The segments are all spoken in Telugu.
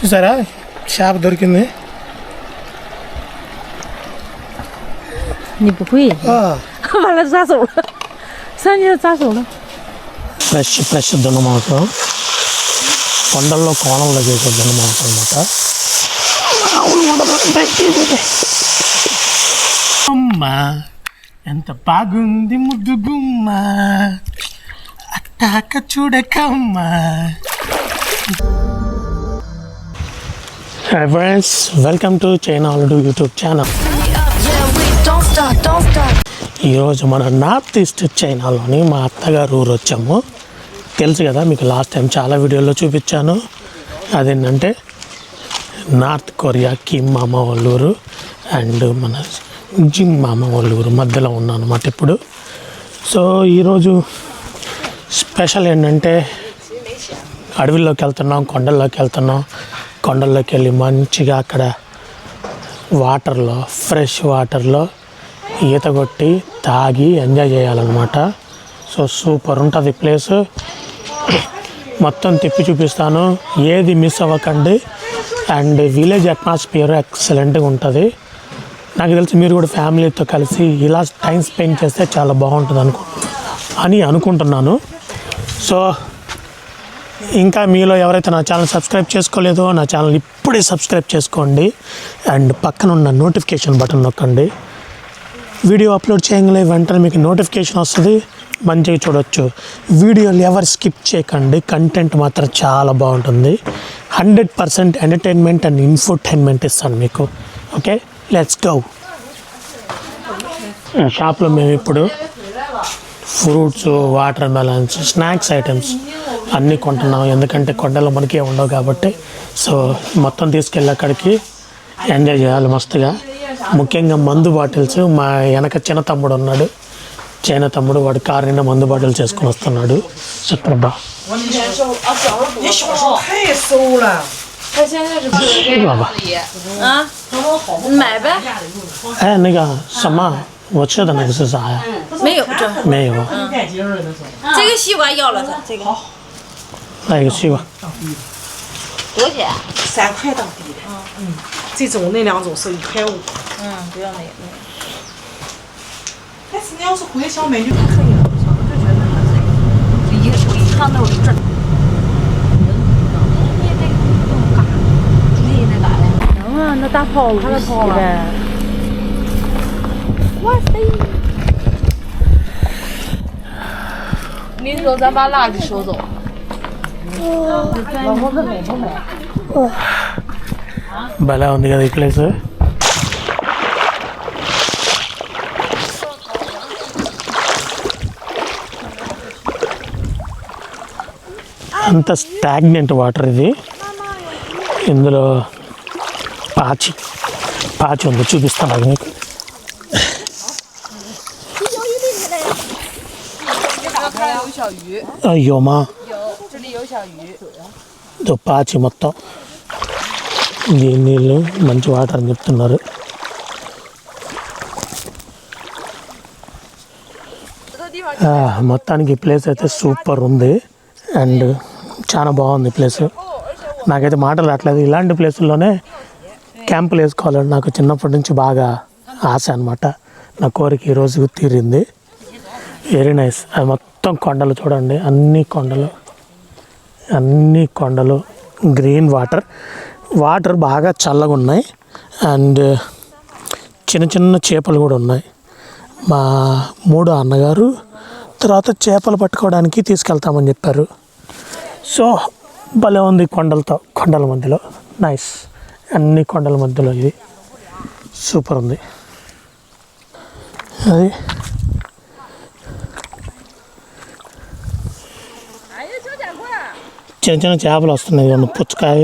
చూసారా? చేప దొరికింది. ఫ్రెష్ ఫ్రెష్ దున్నమాసం కొండల్లో కోణంలో చేసే దున్నమాంసం అనమాట అమ్మా ఎంత బాగుంది ముద్దు గుమ్మ. అట్టాక చూడకమ్మా. Hi friends welcome to China already YouTube channel ఈరోజు మన నార్త్ ఈస్ట్ చైనాలోని మా అత్తగారు ఊరు వచ్చాము. తెలుసు కదా మీకు లాస్ట్ టైం చాలా వీడియోలో చూపించాను. అదేంటంటే నార్త్ కొరియా కిమ్ మామ వాళ్ళూరు అండ్ మన జిమ్ మామ వాళ్ళూరు మధ్యలో ఉన్నాను అనమాట ఇప్పుడు. సో ఈరోజు స్పెషల్ ఏంటంటే అడవిలోకి వెళ్తున్నాం కొండల్లోకి వెళ్తున్నాం. కొండల్లోకి వెళ్ళి మంచిగా అక్కడ వాటర్లో ఫ్రెష్ వాటర్లో ఈత కొట్టి తాగి ఎంజాయ్ చేయాలన్నమాట. సో సూపర్ ఉంటుంది ప్లేస్. మొత్తం తిప్పి చూపిస్తాను. ఏది మిస్ అవ్వకండి. అండ్ విలేజ్ అట్మాస్ఫియర్ ఎక్సలెంట్గా ఉంటుంది. నాకు తెలిసి మీరు కూడా ఫ్యామిలీతో కలిసి ఇలా టైం స్పెండ్ చేస్తే చాలా బాగుంటుంది అనుకు అని అనుకుంటున్నాను. సో ఇంకా మీలో ఎవరైతే నా ఛానల్ సబ్స్క్రైబ్ చేసుకోలేదో నా ఛానల్ ఇప్పుడే సబ్స్క్రైబ్ చేసుకోండి అండ్ పక్కన ఉన్న నోటిఫికేషన్ బటన్ నొక్కండి. వీడియో అప్లోడ్ చేయగలే వెంటనే మీకు నోటిఫికేషన్ వస్తుంది. మంచిగా చూడొచ్చు. వీడియోలు ఎవరు స్కిప్ చేయకండి. కంటెంట్ మాత్రం చాలా బాగుంటుంది. Hundred percent entertainment and infotainment ఇస్తాను మీకు. ఓకే? Let's go. షాప్లో మేము ఇప్పుడు fruits water melons snacks items అన్నీ కొంటున్నాం ఎందుకంటే కొండలు మనకే ఉండవు కాబట్టి సో మొత్తం తీసుకెళ్ళి అక్కడికి ఎంజాయ్ చేయాలి మస్తుగా ముఖ్యంగా మందు బాటిల్స్ మా వెనక చిన్న తమ్ముడు ఉన్నాడు చిన్న తమ్ముడు వాడు కారు నిండా మందు బాటిల్ చేసుకుని వస్తున్నాడు శత్రుబ్బా సమ్మా వచ్చేదా నాకు సహాయ మే 那个什么我吃的那个是啥呀没有这没有。这个西瓜要了它，这个那个西瓜多少钱？三块当地的，嗯，这种那两种是一块五。嗯，不要那个。但是你要是回小美就可以了，小时候就觉得那个一我一看到我这儿。能啊，那大炮看到炮了。哇塞！你说咱把垃圾收走，భలే ఉంది కదా ఈ ప్లేస్ అంత స్టాగ్నెంట్ వాటర్ ఇది. ఇందులో పాచి పాచి ఉంది. చూపిస్తాను అది మీకు. అయ్యోమా ఇదో పాచి మొత్తం. దీని నీళ్ళు మంచి వాటర్ అని చెప్తున్నారు. మొత్తానికి ఈ ప్లేస్ అయితే సూపర్ ఉంది. అండ్ చాలా బాగుంది ప్లేస్. నాకైతే మాటలు రావట్లేదు. ఇలాంటి ప్లేసుల్లోనే క్యాంపులు వేసుకోవాలని నాకు చిన్నప్పటి నుంచి బాగా ఆశ అనమాట నా కోరిక ఈరోజు తీరింది. వెరీ నైస్ అది మొత్తం కొండలు చూడండి. అన్ని కొండలు. అన్ని కొండలు గ్రీన్ వాటర్. వాటర్ బాగా చల్లగా ఉన్నాయి. అండ్ చిన్న చిన్న చేపలు కూడా ఉన్నాయి. మా మూడో అన్నగారు తర్వాత చేపలు పట్టుకోవడానికి తీసుకెళ్తామని చెప్పారు. సో భలే ఉంది కొండలతో కొండల మధ్యలో. నైస్ అన్ని కొండల మధ్యలో ఇది. సూపర్ ఉంది. అది చిన్న చిన్న చేపలు వస్తున్నాయి కొన్ని పుచ్చకాయ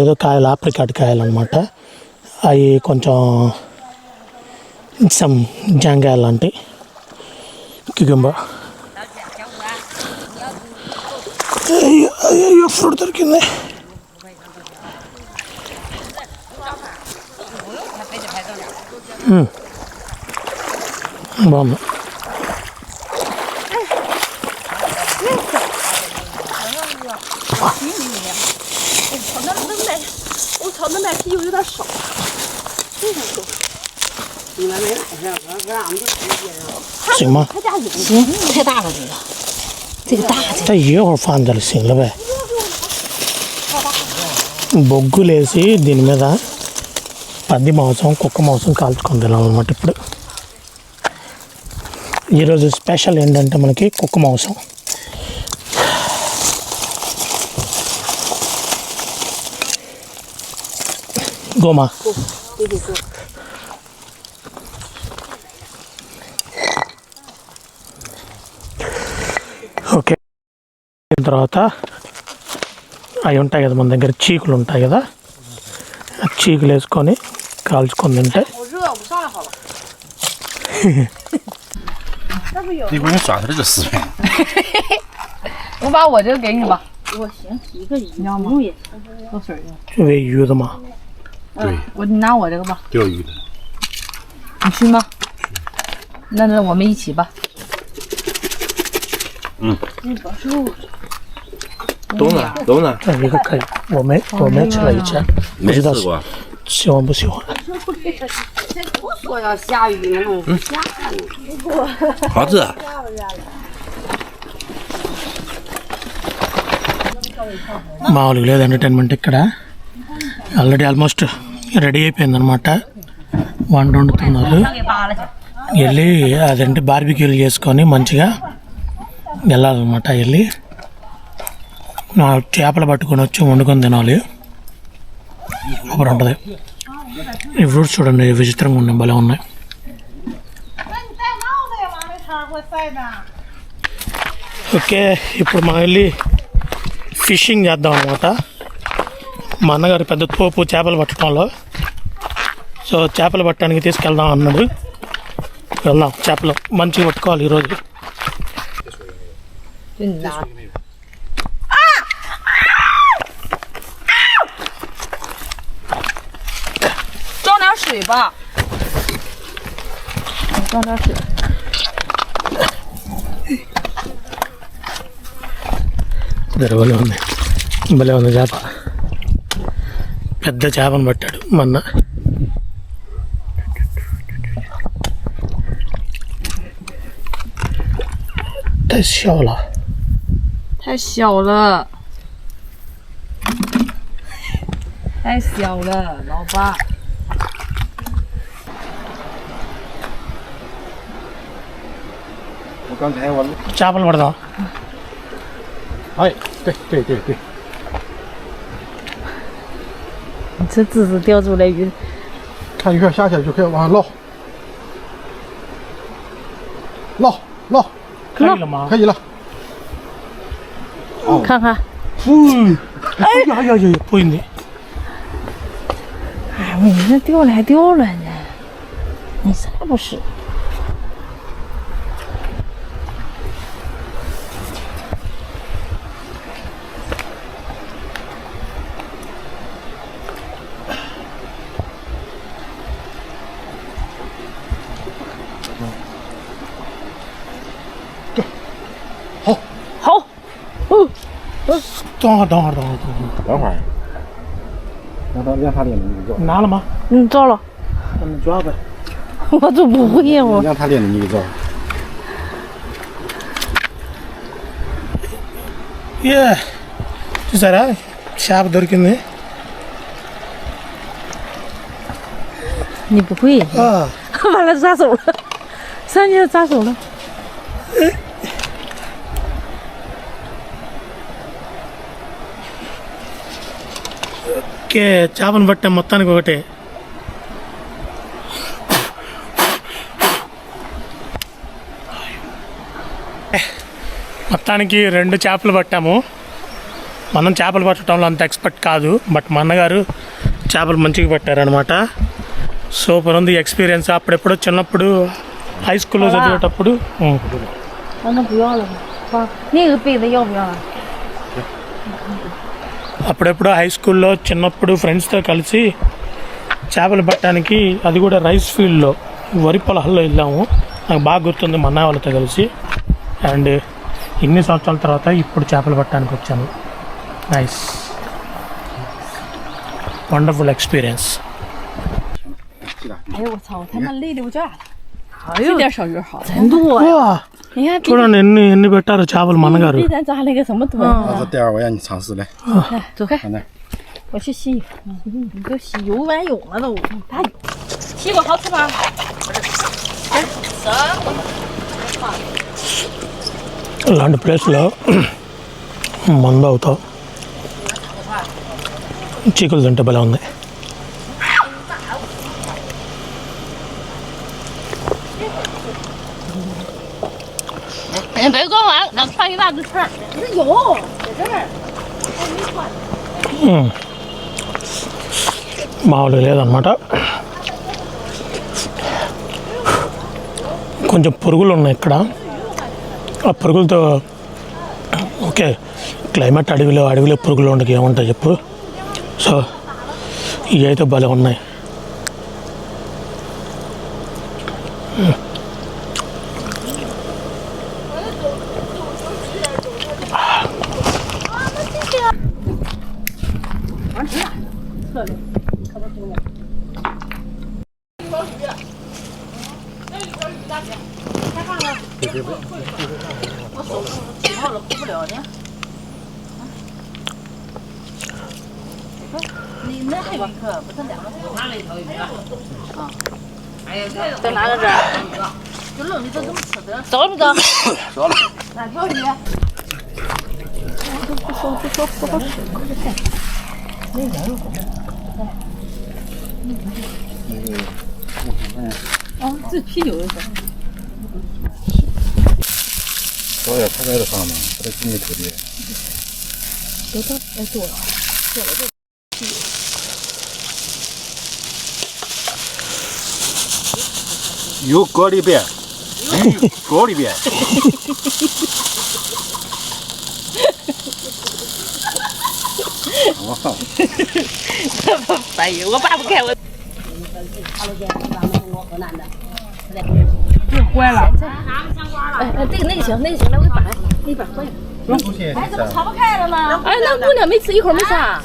ఏదో కాయలు ఆప్రికాట్ కాయలు అనమాట అవి కొంచెం సమ్ జాంకాయలు లాంటి కిగుంబ అయ్యో ఫ్రూట్ దొరికింది. మ్మ్. బాగుంది 操，那那奶，我操，那奶啤酒有点少。行吗？他家有行，太大了这个，这个大这再一会儿放这里行了呗బొగ్గులేసి దీని మీద పంది మాంసం కుక్క మాంసం కాల్చుకొని తినాలన్నమాట ఇప్పుడు ఈరోజు స్పెషల్ ఏంటంటే మనకి కుక్క మాంసం గోమా ఓకే దీని తర్వాత అవి ఉంటాయి కదా మన దగ్గర చీకులు ఉంటాయి కదా ఆ చీకులు వేసుకొని కాల్చుకొని తింటే 你 对，我你拿我这个吧，钓鱼的。你去吗？那那我们一起吧。都呢，都呢，这一个可以，我没我没吃了以前，不没知道吃过。喜欢不喜欢。好吃，మామూలుగా లేదు ఎంటర్టైన్మెంట్ ఇక్కడ ఆల్రెడీ ఆల్మోస్ట్ ready అయిపోయిందనమాట వంట వండుతున్నారు. వెళ్ళి అదంటే బార్బిక్యూలు చేసుకొని మంచిగా వెళ్ళాలన్నమాట వెళ్ళి. నా చేపలు పట్టుకొని వచ్చి వండుకొని తినాలి. అప్పుడు ఉంటుంది. ఈ ఫ్రూట్స్ చూడండి విచిత్రంగా ఉన్నాయి భలే ఉన్నాయి. ఓకే ఇప్పుడు మనం వెళ్ళి ఫిషింగ్ చేద్దాం అనమాట మా అన్నగారు పెద్ద తోపు చేపలు పట్టడంలో. సో చేపలు పట్టడానికి తీసుకెళ్దాం అన్నాడు. వెళ్దాం చేపలు మంచిగా పట్టుకోవాలి ఈరోజు. దర్వాలో ఉంది భలే ఉంది చేప. పెద్ద చేపను పట్టాడు మొన్న太小了太小了，太小了，老爸。 我刚才我， చేపలు పడదాం 哎，对对对对， 这只是钓出来鱼。看鱼儿下去就可以往上捞，捞捞，可以了吗？可以了。哦、看看。嗯。哎呀呀呀呀！不行的。哎，你这钓了还钓了呢，你啥不是？呃，等会儿，等会儿，等会儿，等会儿，等会儿。让他让他领着你做。拿了吗？嗯，做了。那你抓呗。我都不会，我。让他领着你做。耶，这咋了？下不得劲你？你不会？啊。完了，扎手了，三姐扎手了。ఓకే చేపను పట్టాం మొత్తానికి ఒకటే. మొత్తానికి రెండు చేపలు పట్టాము. మనం చేపలు పట్టడంలో అంత ఎక్స్పర్ట్ కాదు. బట్ మా అన్నగారు చేపలు మంచిగా పట్టారనమాట సూపర్ ఉంది ఎక్స్పీరియన్స్. అప్పుడెప్పుడో చిన్నప్పుడు హై స్కూల్లో చదివేటప్పుడు అప్పుడెప్పుడు హై స్కూల్లో చిన్నప్పుడు ఫ్రెండ్స్తో కలిసి చేపలు పట్టడానికి అది కూడా రైస్ ఫీల్డ్లో వరి పొలాల్లో వెళ్ళాము. నాకు బాగా గుర్తుంది మా వాళ్ళతో కలిసి. అండ్ ఇన్ని సంవత్సరాల తర్వాత ఇప్పుడు చేపలు పట్టడానికి వచ్చాను. నైస్ వండర్ఫుల్ ఎక్స్పీరియన్స్ 哎呦我操，我他妈累溜炸了，哎呦这，点小鱼好，真多呀！ వా, 你看比 చూడండి ఎన్ని ఎన్ని పెట్టారు చేపలు మనగారు 比咱抓那个什么多。这待会儿我让你尝试来，来，走开，看那。我去洗。你都洗游完泳了都。大有，西瓜好吃吗？ ఇలాంటి ప్లేస్లో మందు అవుతావు చీకులు తింటే భలే ఉంది 哎，别逛完，能穿一大只串。有，在这儿。 మామూలుగా లేదనమాట కొంచెం పురుగులు ఉన్నాయి ఇక్కడ ఆ పురుగులతో ఓకే క్లైమేట్ అడవిలో అడవిలో పురుగులు ఉండక ఏముంటాయి చెప్పు సో ఇవి అయితే భలే ఉన్నాయి 不。一条鱼，一条鱼大姐，了，我手太胖了，护不了呢。你那还有一颗，不是两个？拿了一条鱼啊。再拿个，就这么吃的，走了走？走了。哪条鱼？我都不说，不说，不说，快点。那人怎么？嗯这啤酒的时候点开开的话呢我的经土地得在在坐了坐了。就有隔离病有隔离病这么我爸不开我爸不开我。坏了，哎哎，这个那个行，那个行，来我给你把那把换。哎，怎么炒不开了呢？哎，那姑娘没吃一口没吃啊。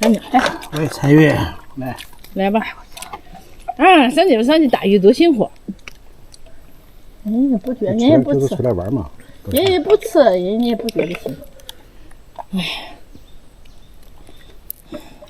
哎，彩月，来，来吧。嗯，上姐们上去打鱼多辛苦，人家不觉得，人家不吃出，来玩嘛。人家不吃，人家不觉得辛苦。哎。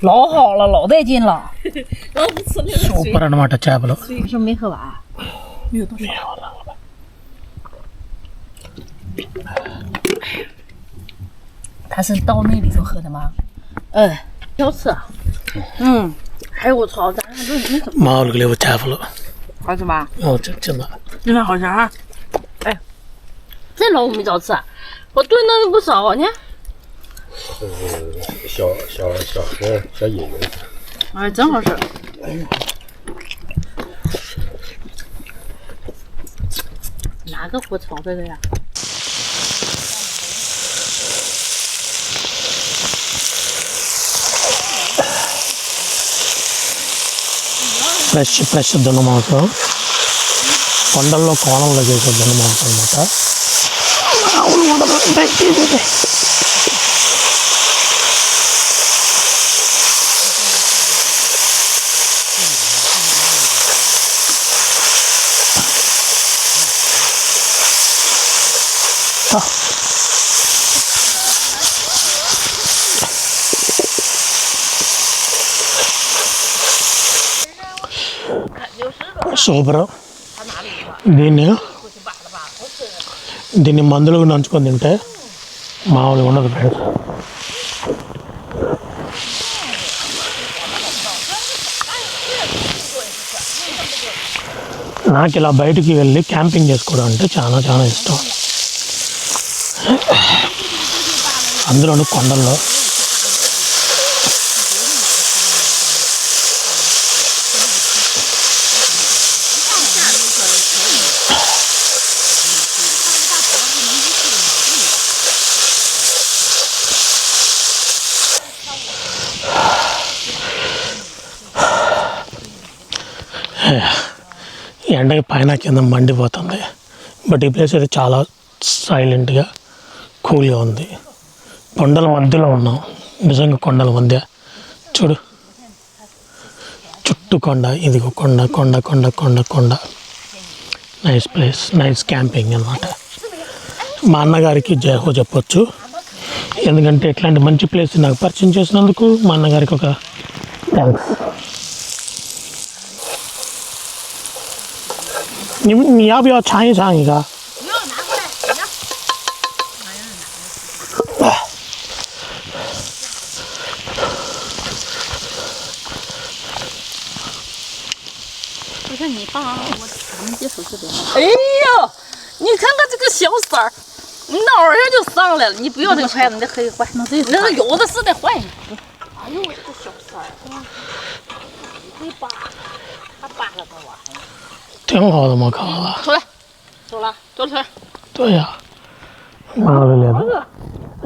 老好了，老带劲了。老不吃那个水。不是不了。没喝完？没有多少。没有了，他是到那里头喝的吗？嗯，小吃。嗯。哎，我操！咱俩都这怎么？妈，我个礼物拆服了。好吃吗？哦，真真的。真的好吃哈！哎，这老五没找吃，我炖的不少你看看。小小小河小野鱼。哎，真好吃。哪个锅炒这个呀？ ఫ్రెష్ ఫ్రెష్ దున్న మాంసం కొండల్లో కోణంలో చేసే దున్న మాంసం అనమాట సూపర్. దీన్ని దీన్ని మందులు నంచుకొని తింటే మామూలుగా ఉండదు ఫ్రెండ్స్ నాకు ఇలా బయటికి వెళ్ళి క్యాంపింగ్ చేసుకోవడం అంటే చాలా చాలా ఇష్టం. అందులోను కొండల్లో ఎండకి పైన కింద మండిపోతుంది. బట్ ఈ ప్లేస్ అయితే చాలా సైలెంట్గా కూల్గా ఉంది. కొండల మధ్యలో ఉన్నాం. నిజంగా కొండల మధ్య. చూడు. చుట్టూ కొండ. ఇదిగో కొండ కొండ కొండ కొండ కొండ. నైస్ ప్లేస్ నైస్ క్యాంపింగ్ అనమాట మా అన్నగారికి జయహో చెప్పొచ్చు. ఎందుకంటే ఇట్లాంటి మంచి ప్లేస్ నాకు పరిచయం చేసినందుకు మా అన్నగారికి ఒక థ్యాంక్స్ నీ ఛాయ్ यहाँ 要尝一尝一个？不是你放，我咱们接手这边。哎呦，你看看这个小色儿，挠儿就上来了。你不要这个筷子，你得黑坏。那这那个有的是得坏。哎呦，这个小色儿，你扒，还扒了个玩意儿。挺好的嘛，烤了。出来，走了，左腿。 对呀，మామూలు లేదు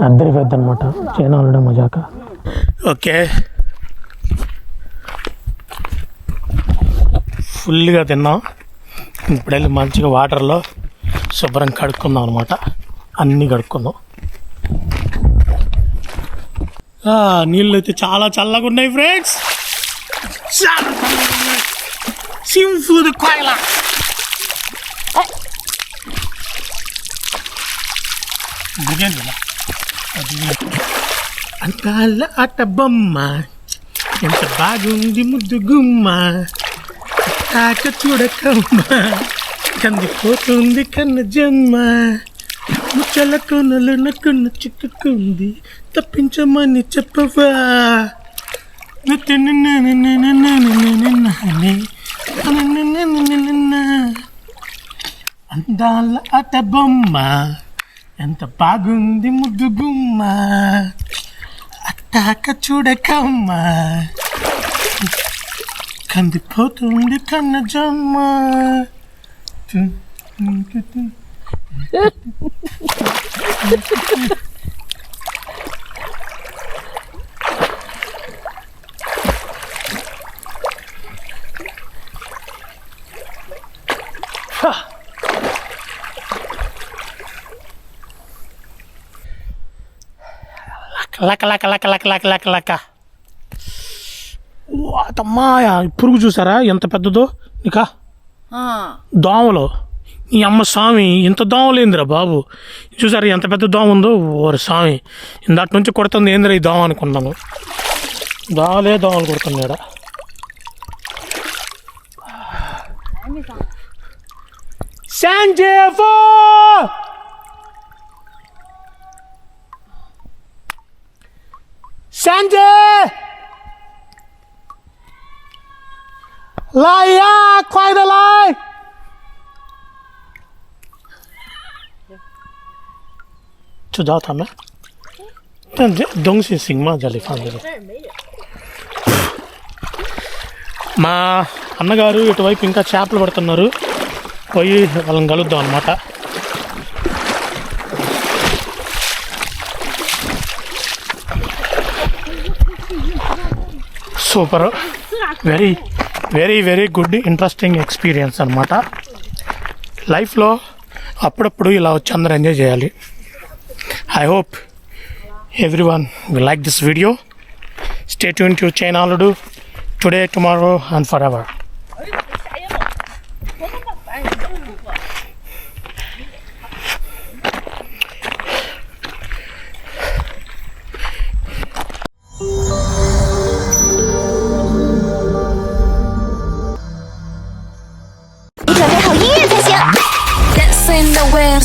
అద్దరి పెద్ద అనమాట చైనా వాళ్ళడే మజాక ఓకే ఫుల్గా తిన్నాం. ఇప్పుడు వెళ్ళి మంచిగా వాటర్లో శుభ్రం కడుక్కుందాం అనమాట అన్నీ కడుక్కుందాం. నీళ్ళు అయితే చాలా చల్లగా ఉన్నాయి ఫ్రెండ్స్. చాలా చల్లగా ఉన్నాయి. దిగండి అంకాల అట్ట బొమ్మ ఎంత బాగుంది ముద్దు గుమ్మ కాక చూడకమ్మ. కందిపోతుంది కన్న జన్మ. ముచ్చల కొనలు నక్కున్న చిక్కుకుంది తప్పించమని చెప్పవా. అందాల అట బొమ్మ ఎంత బాగుంది ముద్దు గుమ్మ. అట్టాక చూడకమ్మ. Kan dipotong di karena jama. laka laka laka laka laka laka laka వాతమ్మాయా పురుగు చూసారా? ఎంత పెద్దదో? ఇక దోమలు. ఈ అమ్మ స్వామి ఇంత దోమలేందిరా బాబు. చూసారా ఎంత పెద్ద దోమ ఉందో? ఓరి స్వామి. ఇందాటి నుంచి కొడుతుంది ఏందిరా ఈ దోమ అనుకున్నాను దోమలే దోమలు కొడుతున్నాడా శాంజేఫో శాంజే! 来呀，快点来！就找他们。但这东西行吗？这里放这里。మా అన్నగారు ఇటువైపు ఇంకా చేపలు పడుతున్నారు పోయి వాళ్ళని కలుద్దాం అనమాట super very very very good interesting experience అనమాట లైఫ్లో అప్పుడప్పుడు ఇలా వచ్చి అందరూ ఎంజాయ్ చేయాలి I hope everyone like this video stay tune to చైనాలుడు today tomorrow and forever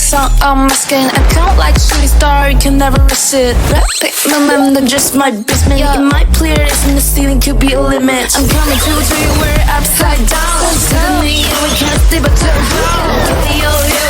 song on my skin. I count like shooting star, you can never resist. Pick my mind, they're just my basement. You might clear this and the ceiling could be a limit. I'm coming to tell you we're upside down. Suddenly, and we can't stay but turn around. Yo, yo,